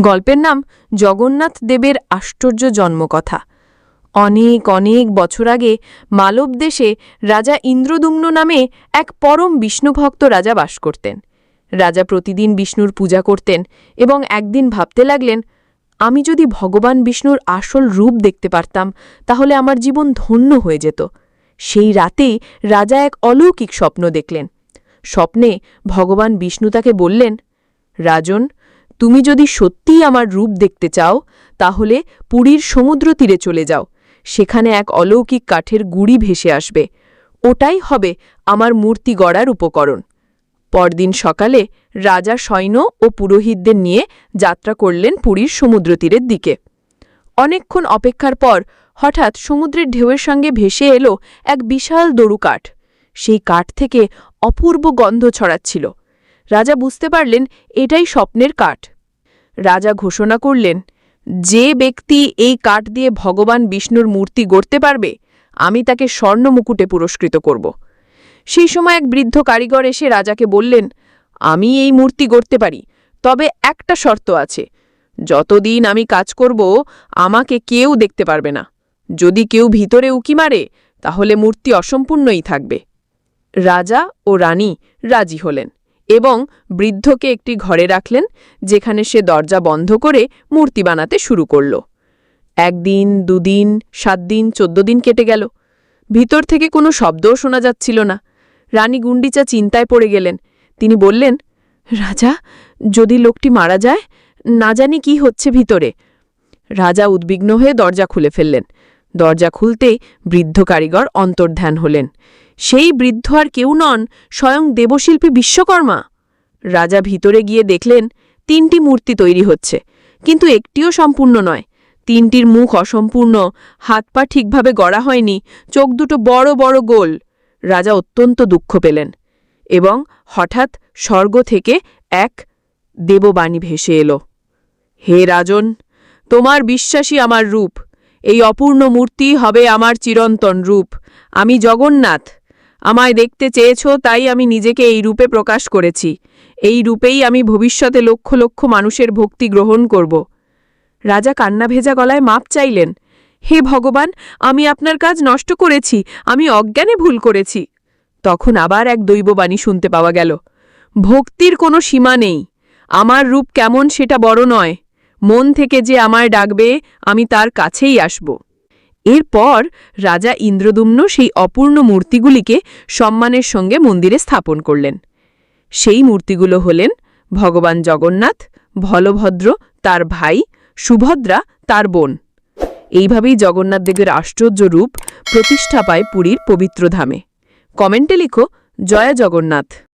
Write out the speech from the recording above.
গল্পের নাম জগন্নাথ দেবের আশ্চর্য জন্মকথা। অনেক অনেক বছর আগে মালব দেশে রাজা ইন্দ্রদুম্ন নামে এক পরম বিষ্ণুভক্ত রাজা বাস করতেন। রাজা প্রতিদিন বিষ্ণুর পূজা করতেন এবং একদিন ভাবতে লাগলেন, আমি যদি ভগবান বিষ্ণুর আসল রূপ দেখতে পারতাম, তাহলে আমার জীবন ধন্য হয়ে যেত। সেই রাতেই রাজা এক অলৌকিক স্বপ্ন দেখলেন। স্বপ্নে ভগবান বিষ্ণু তাকে বললেন, রাজন তুমি যদি সত্যিই আমার রূপ দেখতে চাও, তাহলে পুরীর সমুদ্র তীরে চলে যাও। সেখানে এক অলৌকিক কাঠের গুড়ি ভেসে আসবে। ওটাই হবে আমার মূর্তি গড়ার উপকরণ। পরদিন সকালে রাজা সৈন্য ও পুরোহিতদের নিয়ে যাত্রা করলেন পুরীর সমুদ্র তীরের দিকে। অনেকক্ষণ অপেক্ষার পর হঠাৎ সমুদ্রের ঢেউয়ের সঙ্গে ভেসে এলো এক বিশাল দড়ু কাঠ। সেই কাঠ থেকে অপূর্ব গন্ধ ছড়াচ্ছিল। রাজা বুঝতে পারলেন এটাই স্বপ্নের কাঠ। রাজা ঘোষণা করলেন, যে ব্যক্তি এই কাঠ দিয়ে ভগবান বিষ্ণুর মূর্তি গড়তে পারবে, আমি তাকে স্বর্ণ মুকুটে পুরস্কৃত করব। সেই সময় এক বৃদ্ধ কারিগর এসে রাজাকে বললেন, আমি এই মূর্তি গড়তে পারি, তবে একটা শর্ত আছে। যতদিন আমি কাজ করব, আমাকে কেউ দেখতে পারবে না। যদি কেউ ভিতরে উকি মারে, তাহলে মূর্তি অসম্পূর্ণই থাকবে। রাজা ও রানী রাজি হলেন। এবং বৃদ্ধকে একটি ঘরে রাখলেন, যেখানে সে দরজা বন্ধ করে মূর্তি বানাতে শুরু করল। একদিন, দুদিন সাত দিন চোদ্দ দিন কেটে গেল। ভিতর থেকে কোনো শব্দও শোনা যাচ্ছিল না। রানী গুন্ডিচা চিন্তায় পড়ে গেলেন। তিনি বললেন, রাজা, যদি লোকটি মারা যায়, না জানি কি হচ্ছে ভিতরে। রাজা উদ্বিগ্ন হয়ে দরজা খুলে ফেললেন। দরজা খুলতেই বৃদ্ধ কারিগর অন্তর্ধান হলেন। সেই বৃদ্ধ আর কেউ নন, স্বয়ং দেবশিল্পী বিশ্বকর্মা। রাজা ভিতরে গিয়ে দেখলেন, তিনটি মূর্তি তৈরি হচ্ছে। কিন্তু একটিও সম্পূর্ণ নয়। তিনটির মুখ অসম্পূর্ণ, হাত পা ঠিকভাবে গড়া হয়নি, চোখ দুটো বড় বড় গোল। রাজা অত্যন্ত দুঃখ পেলেন এবং হঠাৎ স্বর্গ থেকে এক দেববাণী ভেসে এলো। হে রাজন, তোমার বিশ্বাসী আমার রূপ। এই অপূর্ণ মূর্তি হবে আমার চিরন্তন রূপ। আমি জগন্নাথ। আমায় দেখতে চেয়েছ, তাই আমি নিজেকে এই রূপে প্রকাশ করেছি। এই রূপেই আমি ভবিষ্যতে লক্ষ লক্ষ মানুষের ভক্তি গ্রহণ করব। রাজা কান্না ভেজা গলায় মাপ চাইলেন, হে ভগবান, আমি আপনার কাজ নষ্ট করেছি, আমি অজ্ঞানে ভুল করেছি। তখন আবার এক দৈববাণী শুনতে পাওয়া গেল, ভক্তির কোনো সীমা নেই, আমার রূপ কেমন সেটা বড় নয়, মন থেকে যে আমায় ডাকবে, আমি তার কাছেই আসব। এরপর রাজা ইন্দ্রদুম্ন সেই অপূর্ণ মূর্তিগুলিকে সম্মানের সঙ্গে মন্দিরে স্থাপন করলেন। সেই মূর্তিগুলো হলেন ভগবান জগন্নাথ, ভলভদ্র, তার ভাই, সুভদ্রা, তার বোন। এইভাবেই জগন্নাথ দেবের আশ্চর্য রূপ প্রতিষ্ঠা পায় পুরীর পবিত্র ধামে। কমেন্টে লিখো, জয়া জগন্নাথ।